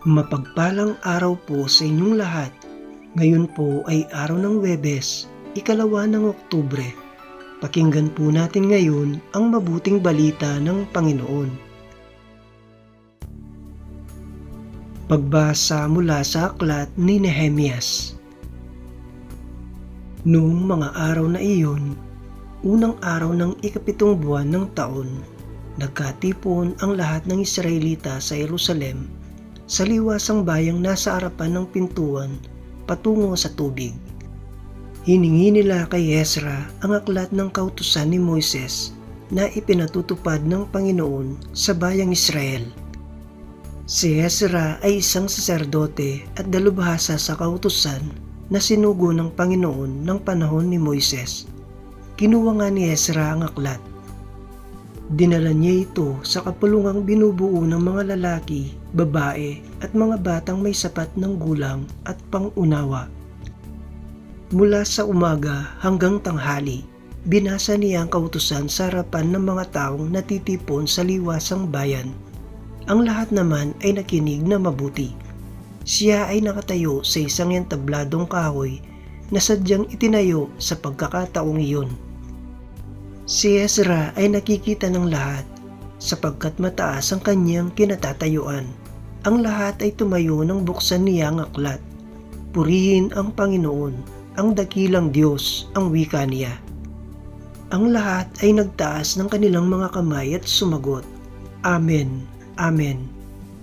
Mapagpalang araw po sa inyong lahat. Ngayon po ay araw ng Webes, ikalawa ng Oktubre. Pakinggan po natin ngayon ang mabuting balita ng Panginoon. Pagbasa mula sa aklat ni Nehemias. Noong mga araw na iyon, unang araw ng ikapitong buwan ng taon, nagkatipon ang lahat ng Israelita sa Jerusalem sa liwasang bayang nasa harapan ng pintuan patungo sa tubig. Hiningi nila kay Ezra ang aklat ng kautusan ni Moises na ipinatutupad ng Panginoon sa bayang Israel. Si Ezra ay isang saserdote at dalubhasa sa kautusan na sinugo ng Panginoon ng panahon ni Moises. Kinuha nga ni Ezra ang aklat. Dinala niya ito sa kapulungang binubuo ng mga lalaki, babae at mga batang may sapat ng gulang at pangunawa. Mula sa umaga hanggang tanghali, binasa niya ang kautusan sa harapan ng mga taong natitipon sa liwasang bayan. Ang lahat naman ay nakinig na mabuti. Siya ay nakatayo sa isang yantabladong kahoy na sadyang itinayo sa pagkakataong iyon. Si Ezra ay nakikita ng lahat sapagkat mataas ang kanyang kinatatayuan. Ang lahat ay tumayo nang buksan niya ang aklat. Purihin ang Panginoon, ang dakilang Diyos, ang wika niya. Ang lahat ay nagtaas ng kanilang mga kamay at sumagot, Amen, Amen.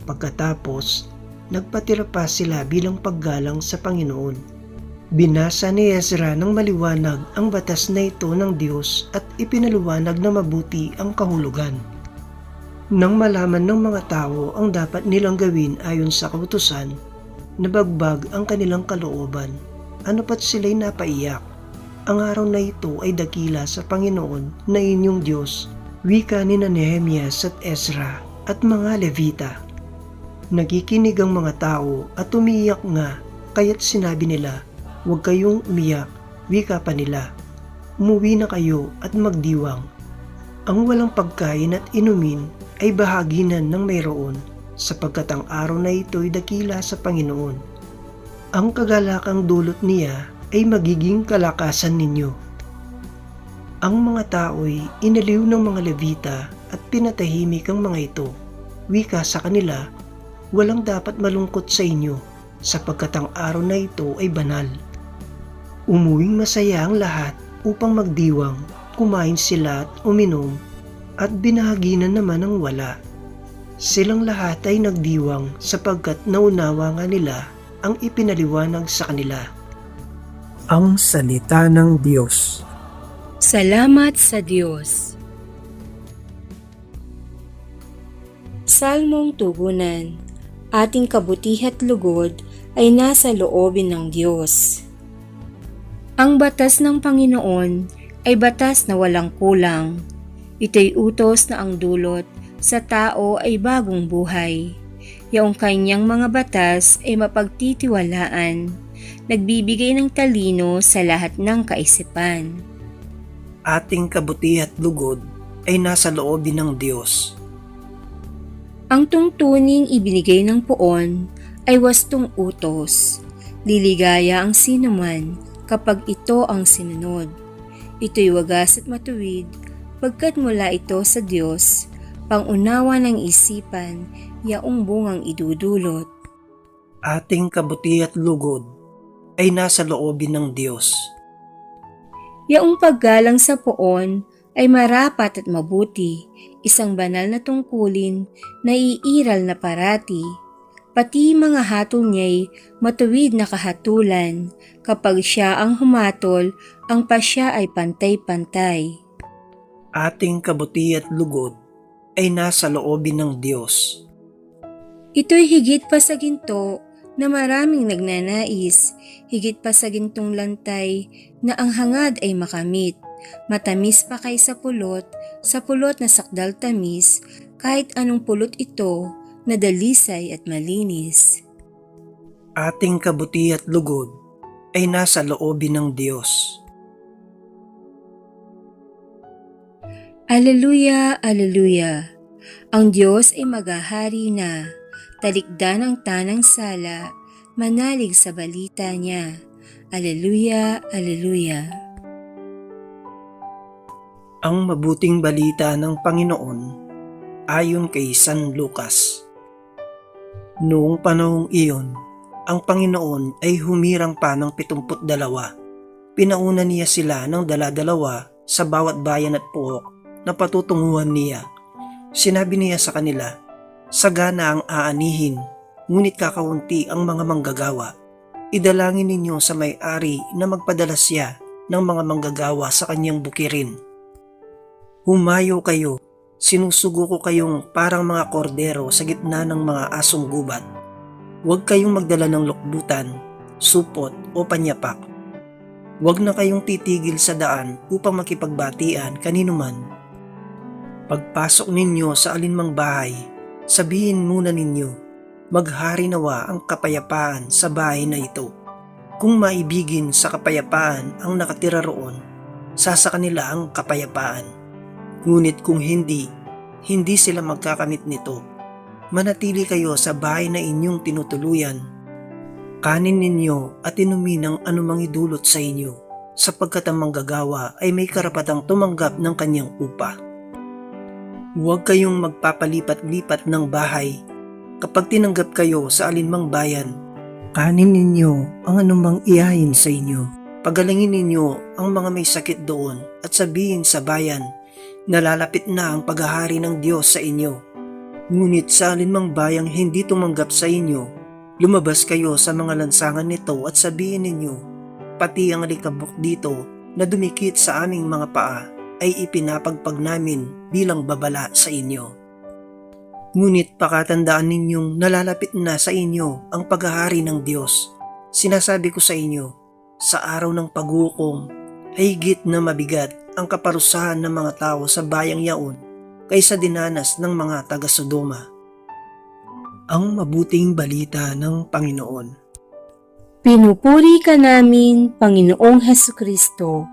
Pagkatapos, nagpatira pa sila bilang paggalang sa Panginoon. Binasa ni Ezra ng maliwanag ang batas na ito ng Diyos at ipinaliwanag na mabuti ang kahulugan. Nang malaman ng mga tao ang dapat nilang gawin ayon sa kautusan, nabagbag ang kanilang kalooban. Ano pat sila'y napaiyak. Ang araw na ito ay dakila sa Panginoon na inyong Diyos, wika ni Nehemias at Ezra at mga Levita. Nakikinig ang mga tao at umiiyak nga kaya't sinabi nila, Huwag kayong umiyak, wika pa nila. Umuwi na kayo at magdiwang. Ang walang pagkain at inumin ay bahaginan ng mayroon sapagkat ang araw na ito ay dakila sa Panginoon. Ang kagalakang dulot niya ay magiging kalakasan ninyo. Ang mga tao'y inaliw ng mga levita at pinatahimik ang mga ito. Wika sa kanila, walang dapat malungkot sa inyo sapagkat ang araw na ito ay banal. Umuwing masaya ang lahat upang magdiwang, kumain sila at uminom, at binahaginan naman ang wala. Silang lahat ay nagdiwang sapagkat naunawa nga nila ang ipinaliwanag sa kanila. Ang Salita ng Diyos Salamat sa Diyos. Salmong Tugunan Ating kabutihat lugod ay nasa loobin ng Diyos. Ang batas ng Panginoon ay batas na walang kulang. Ito'y utos na ang dulot sa tao ay bagong buhay. Yaong kanyang mga batas ay mapagtitiwalaan, nagbibigay ng talino sa lahat ng kaisipan. Ating kabutihat lugod ay nasa loobin ng Diyos. Ang tungtuning ibinigay ng poon ay wastong utos. Liligaya ang sinuman kapag ito ang sinunod. Ito'y wagas at matuwid pagkat mula ito sa Diyos, pangunawa ng isipan, yaong bungang idudulot. Ating kabutihat lugod ay nasa loobin ng Diyos. Yaong paggalang sa poon ay marapat at mabuti, isang banal na tungkulin na iiral na parati. Pati mga hatol niya'y matuwid na kahatulan, kapag siya ang humatol, ang pasya ay pantay-pantay. Ating kabutihat lugod ay nasa loobin ng Diyos. Ito'y higit pa sa ginto na maraming nagnanais, higit pa sa gintong lantay na ang hangad ay makamit. Matamis pa kay sa pulot, sa pulot na sakdal tamis, kahit anong pulot ito, na dalisay at malinis. Ating kabutihat lugod ay nasa loobin ng Diyos. Aleluya, aleluya. Ang Diyos ay maghahari na. talikdan ang tanang sala, manalig sa balita niya. Aleluya, aleluya. Ang mabuting balita ng Panginoon ayon kay San Lucas. Noong panahong iyon, ang Panginoon ay humirang pa ng 72. Pinauna niya sila ng dala-dalawa sa bawat bayan at puok na patutunguhan niya. Sinabi niya sa kanila, Sagana ang aanihin, ngunit kakaunti ang mga manggagawa. Idalangin ninyo sa may-ari na magpadala siya ng mga manggagawa sa kanyang bukirin. Humayo kayo, sinusugo ko kayong parang mga kordero sa gitna ng mga asong gubat. Huwag kayong magdala ng lukbutan, supot o panyapak. Huwag na kayong titigil sa daan upang makipagbatian kanino man. Pagpasok ninyo sa alinmang bahay, sabihin muna ninyo, maghari nawa ang kapayapaan sa bahay na ito. Kung maibigin sa kapayapaan ang nakatira roon, sasa kanila ang kapayapaan. Ngunit kung hindi, hindi sila magkakamit nito. Manatili kayo sa bahay na inyong tinutuluyan. Kanin ninyo at inumin ang anumang idulot sa inyo, sapagkat ang manggagawa ay may karapatang tumanggap ng kanyang upa. Huwag kayong magpapalipat-lipat ng bahay. Kapag tinanggap kayo sa alinmang bayan, kanin ninyo ang anumang iyahin sa inyo. Pagalangin ninyo ang mga may sakit doon at sabihin sa bayan, nalalapit na ang paghahari ng Diyos sa inyo. Ngunit sa alinmang bayang hindi tumanggap sa inyo, lumabas kayo sa mga lansangan nito at sabihin ninyo, pati ang alikabok dito na dumikit sa aming mga paa ay ipinapagpag namin bilang babala sa inyo. Ngunit pakatandaan ninyong nalalapit na sa inyo ang paghahari ng Diyos. Sinasabi ko sa inyo, sa araw ng paghukom, ay higit na mabigat ang kaparusahan ng mga tao sa bayang yaon kaysa dinanas ng mga taga-Sodoma. Ang mabuting balita ng Panginoon. Pinupuri ka namin, Panginoong Heso Kristo.